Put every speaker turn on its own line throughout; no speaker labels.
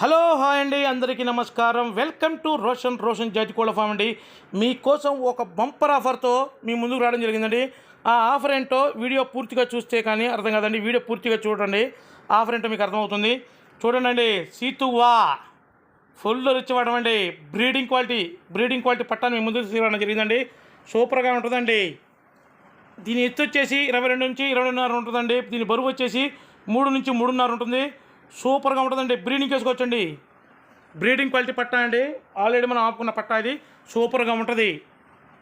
Hello hi అండి. అందరికీ నమస్కారం. వెల్కమ్ టు రోషన్ రోషన్ జాతి కోళ్ళ ఫామ్ అండి. మీకోసం ఒక బంపర్ ఆఫర్తో మీ ముందుకు రావడం జరిగిందండి. ఆ ఆఫర్ ఏంటో వీడియో పూర్తిగా చూస్తే కానీ అర్థం కాదండి. వీడియో పూర్తిగా చూడండి. ఆఫర్ ఏంటో మీకు అర్థమవుతుంది. చూడండి అండి సీతువా. ఫుల్ రిచ్ అండి. బ్రీడింగ్ క్వాలిటీ బ్రీడింగ్ క్వాలిటీ పట్టాన్ని మీ ముందుకు తీసుకురావడం జరిగిందండి. సూపర్గా ఉంటుందండి. దీని ఎత్తు వచ్చేసి ఇరవై రెండు నుంచి ఇరవై రెండున్నర ఉంటుందండి. దీని బరువు వచ్చేసి మూడు నుంచి మూడున్నర ఉంటుంది. సూపర్గా ఉంటుందండి. బ్రీడింగ్ వేసుకోవచ్చండి బ్రీడింగ్ క్వాలిటీ పట్టా అండి. ఆల్రెడీ మనం ఆపుకున్న పట్టా ఇది. సూపర్గా ఉంటుంది.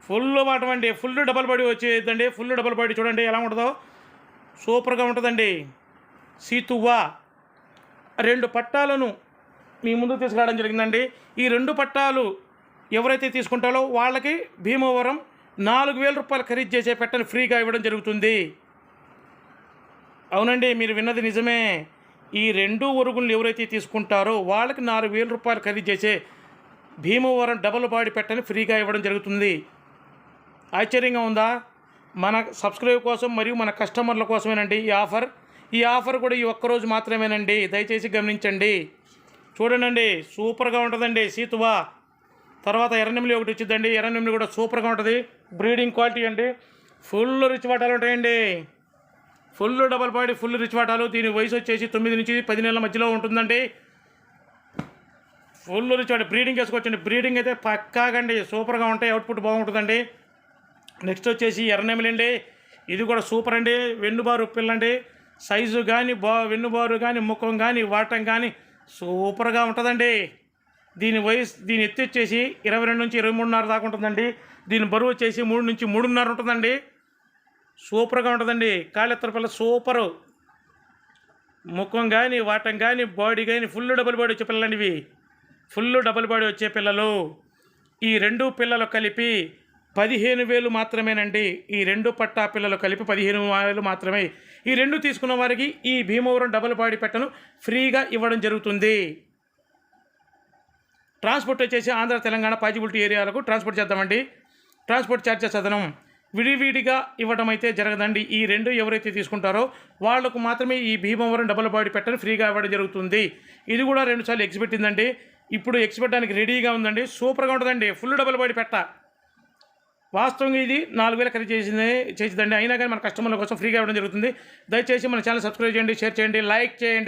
ఫుల్ వాటం అండి. ఫుల్ డబల్ బాడీ వచ్చేదండి. ఫుల్ డబల్ బాడీ చూడండి ఎలా ఉంటుందో. సూపర్గా ఉంటుందండి. సీతువ్వా. రెండు పట్టాలను మీ ముందుకు తీసుకురావడం జరిగిందండి. ఈ రెండు పట్టాలు ఎవరైతే తీసుకుంటారో వాళ్ళకి భీమవరం నాలుగు వేల రూపాయలు ఖరీదు చేసే పెట్టని ఫ్రీగా ఇవ్వడం జరుగుతుంది. అవునండి మీరు విన్నది నిజమే. ఈ రెండు ఒరుగులను ఎవరైతే తీసుకుంటారో వాళ్ళకి నాలుగు వేల రూపాయలు ఖరీదు చేసే భీమవరం డబుల్ బాడీ పెట్టని ఫ్రీగా ఇవ్వడం జరుగుతుంది. ఆశ్చర్యంగా ఉందా? మన సబ్స్క్రైబ్ కోసం మరియు మన కస్టమర్ల కోసమేనండి ఈ ఆఫర్. ఈ ఆఫర్ కూడా ఈ ఒక్కరోజు మాత్రమేనండి. దయచేసి గమనించండి. చూడండి సూపర్గా ఉంటుందండి సీతువా. తర్వాత ఎర్రనిమిలి ఒకటి వచ్చిందండి. ఎర్రనిమిలి కూడా సూపర్గా ఉంటుంది. బ్రీడింగ్ క్వాలిటీ అండి. ఫుల్ రిచ్ పట్టాలు ఉంటాయండి. Full double body full rich వాటాలు. దీని వయసు వచ్చేసి తొమ్మిది నుంచి పది నెలల మధ్యలో ఉంటుందండి. ఫుల్ రిచ్ వాటి బ్రీడింగ్ వేసుకోవచ్చండి. బ్రీడింగ్ అయితే పక్కాగండి సూపర్గా ఉంటాయి. అవుట్పుట్ బాగుంటుందండి. నెక్స్ట్ వచ్చేసి ఎర్రనెమిలండి ఇది కూడా సూపర్ అండి. వెన్నుబారు పిల్లండి. సైజు కానీ బా వెన్నుబారు కానీ ముఖం కానీ వాటం కానీ సూపర్గా ఉంటుందండి. దీని వయసు దీని ఎత్తు వచ్చేసి ఇరవై రెండు నుంచి ఇరవై మూడున్నర దాకా ఉంటుందండి. దీని బరువు వచ్చేసి మూడు నుంచి మూడున్నర ఉంటుందండి. సూపర్గా ఉంటుందండి. కాళ్ళెత్తరపల్ల సూపరు. ముఖం కానీ వాటం కానీ బాడీ కానీ ఫుల్ డబుల్ బాడీ వచ్చే పిల్లలండి ఇవి. ఫుల్ డబుల్ బాడీ వచ్చే పిల్లలు. ఈ రెండు పిల్లలు కలిపి పదిహేను వేలు మాత్రమేనండి. ఈ రెండు పట్టా పిల్లలు కలిపి పదిహేను వేలు మాత్రమే. ఈ రెండు తీసుకున్న వారికి ఈ భీమవరం డబుల్ బాడీ పెట్టను ఫ్రీగా ఇవ్వడం జరుగుతుంది. ట్రాన్స్పోర్ట్ వచ్చేసి ఆంధ్ర తెలంగాణ పాజిబిలిటీ ఏరియాలకు ట్రాన్స్పోర్ట్ చేద్దామండి. ట్రాన్స్పోర్ట్ ఛార్జెస్ అదనం. విడివిడిగా ఇవ్వడం అయితే జరగదండి. ఈ రెండు ఎవరైతే తీసుకుంటారో వాళ్ళకు మాత్రమే ఈ భీమవరం డబుల్ బాడీ పెట్టని ఫ్రీగా ఇవ్వడం జరుగుతుంది. ఇది కూడా రెండుసార్లు ఎక్స్ పెట్టిందండి. ఇప్పుడు ఎక్స్ పెట్టడానికి రెడీగా ఉందండి. సూపర్గా ఉంటుందండి. ఫుల్ డబుల్ బాడీ పెట్ట. వాస్తవంగా ఇది నాలుగు వేల ఖరీదు చేసింది చేసిందండి. అయినా కానీ మన కస్టమర్ల కోసం ఫ్రీగా ఇవ్వడం జరుగుతుంది. దయచేసి మన ఛానల్ సబ్స్క్రైబ్ చేయండి షేర్ చేయండి లైక్ చేయండి.